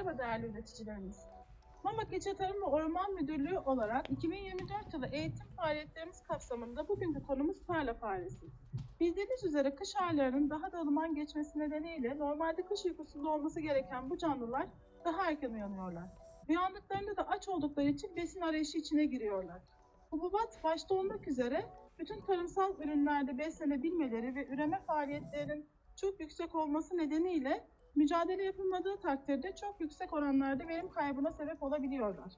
Merhaba değerli üreticilerimiz. Mamak İlçe Tarım ve Orman Müdürlüğü olarak 2024 yılı eğitim faaliyetlerimiz kapsamında bugünkü konumuz tarla faresi. Bildiğiniz üzere kış aylarının daha da ılıman geçmesi nedeniyle normalde kış uykusunda olması gereken bu canlılar daha erken uyanıyorlar. Uyandıklarında da aç oldukları için besin arayışı içine giriyorlar. Hububat başta olmak üzere bütün tarımsal ürünlerde beslenebilmeleri ve üreme faaliyetlerinin çok yüksek olması nedeniyle mücadele yapılmadığı takdirde çok yüksek oranlarda verim kaybına sebep olabiliyorlar.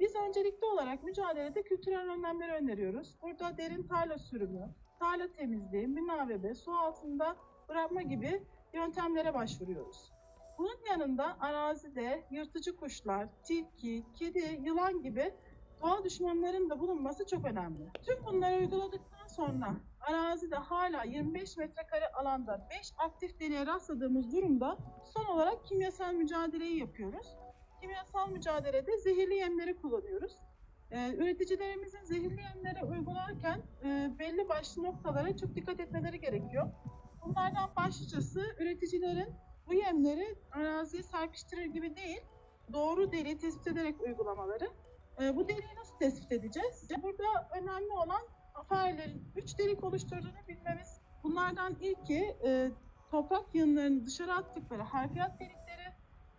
Biz öncelikli olarak mücadelede kültürel önlemleri öneriyoruz. Burada derin tarla sürümü, tarla temizliği, münavebe, su altında bırakma gibi yöntemlere başvuruyoruz. Bunun yanında arazide yırtıcı kuşlar, tilki, kedi, yılan gibi doğal düşmanların da bulunması çok önemli. Tüm bunları uyguladıktan sonra arazide hala 25 metrekare alanda 5 aktif deliğe rastladığımız durumda son olarak kimyasal mücadeleyi yapıyoruz. Kimyasal mücadelede zehirli yemleri kullanıyoruz. Ee, üreticilerimizin zehirli yemleri uygularken e, belli başlı noktalara çok dikkat etmeleri gerekiyor. Bunlardan başlıcası üreticilerin bu yemleri araziye serpiştirir gibi değil, doğru deliği tespit ederek uygulamaları. Ee, bu deliği nasıl tespit edeceğiz? Burada önemli olan farelerin 3 delik oluşturduğunu bilmemiz. Bunlardan ilki e, toprak yığınlarını dışarı attıkları harfiyat delikleri,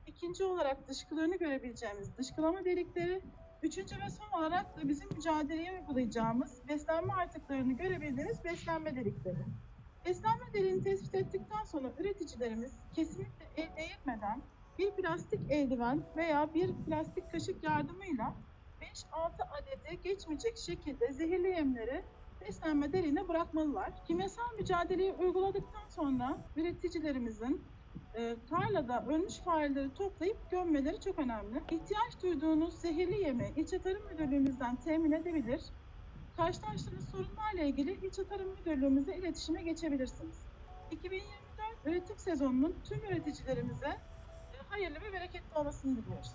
ikinci olarak dışkılarını görebileceğimiz dışkılama delikleri, üçüncü ve son olarak da bizim mücadeleye uygulayacağımız beslenme artıklarını görebildiğimiz beslenme delikleri. Beslenme deliğini tespit ettikten sonra üreticilerimiz kesinlikle el değirmeden bir plastik eldiven veya bir plastik kaşık yardımıyla 5-6 adede geçmeyecek şekilde zehirli yemleri beslenme deliğine bırakmalılar. Kimyasal mücadeleyi uyguladıktan sonra üreticilerimizin e, tarlada ölmüş fareleri toplayıp gömmeleri çok önemli. İhtiyaç duyduğunuz zehirli yemi İlçe Tarım Müdürlüğümüzden temin edebilir. Karşılaştığınız sorunlarla ilgili İlçe Tarım Müdürlüğümüze iletişime geçebilirsiniz. 2024 üretim sezonunun tüm üreticilerimize e, hayırlı ve bereketli olmasını diliyoruz.